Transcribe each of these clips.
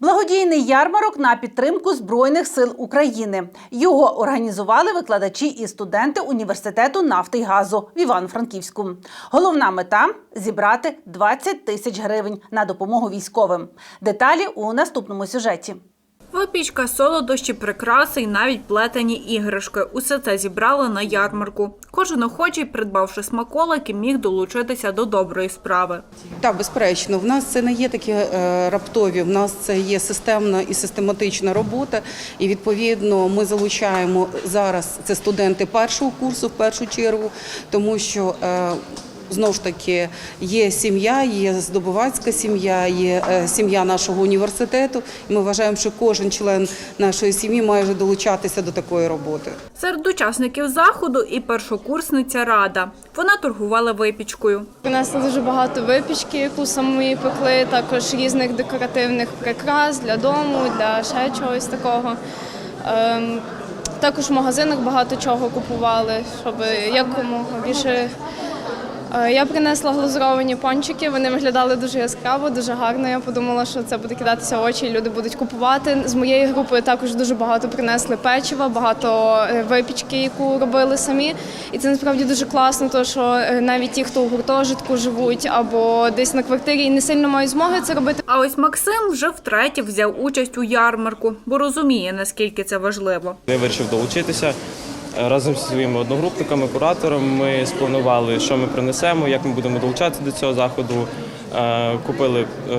Благодійний ярмарок на підтримку Збройних сил України. Його організували викладачі і студенти університету нафти й газу в Івано-Франківську. Головна мета зібрати 20 тисяч гривень на допомогу військовим. Деталі у наступному сюжеті. Випічка, солодощі, прикраси і навіть плетені іграшки. Усе це зібрали на ярмарку. Кожен охочий, придбавши смаколики, міг долучитися до доброї справи. Так, безперечно, в нас це не є такі е, раптові. В нас це є системна і систематична робота. І відповідно ми залучаємо зараз це студенти першого курсу в першу чергу, тому що. Знову ж таки, є сім'я, є здобувацька сім'я, є е, сім'я нашого університету. І ми вважаємо, що кожен член нашої сім'ї має вже долучатися до такої роботи. Серед учасників заходу і першокурсниця Рада. Вона торгувала випічкою. Принесли дуже багато випічки, яку самі пекли, також різних декоративних прикрас для дому, для ще чогось такого. Ем, також в магазинах багато чого купували, щоб якомога більше. Е, Я принесла глазуровані пончики, вони виглядали дуже яскраво, дуже гарно. Я подумала, що це буде кидатися в очі, і люди будуть купувати. З моєї групи також дуже багато принесли печива, багато е, випічки, яку робили самі. І це насправді дуже класно, тому що е, навіть ті, хто у гуртожитку живуть або десь на квартирі і не сильно мають змоги це робити. А ось Максим вже втретє взяв участь у ярмарку, бо розуміє, наскільки це важливо. Я вирішив долучитися. Разом зі своїми одногрупниками, кураторами ми спланували, що ми принесемо, як ми будемо долучатися до цього заходу. Е, Купили е,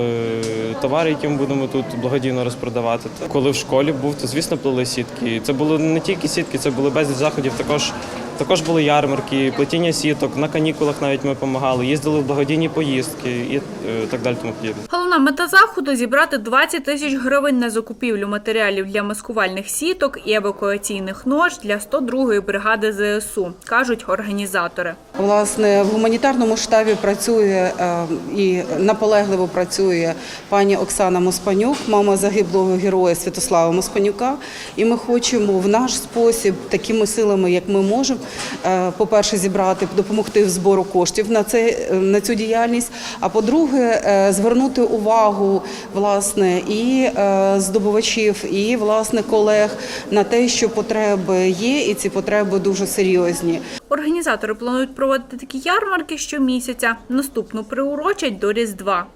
товари, які ми будемо тут благодійно розпродавати. Коли в школі був, то звісно плели сітки. Це були не тільки сітки, це були безліч заходів. Також також були ярмарки, плетіння сіток. На канікулах навіть ми допомагали, їздили в благодійні поїздки і е, так далі. Тому подібне. Головна мета заходу зібрати 20 тисяч гривень на закупівлю матеріалів для маскувальних сіток і евакуаційних нож для 102-ї бригади ЗСУ, кажуть організатори. Власне, в гуманітарному штабі працює е, і наполегливо працює пані Оксана Моспанюк, мама загиблого героя Святослава Моспанюка. І ми хочемо в наш спосіб, такими силами, як ми можемо, по-перше, зібрати, допомогти в збору коштів на це на цю діяльність. А по-друге, е, звернути увагу власне і е, здобувачів, і власне колег на те, що потреби є, і ці потреби дуже серйозні. Організатори планують проводити такі ярмарки щомісяця. Наступну приурочать до Різдва.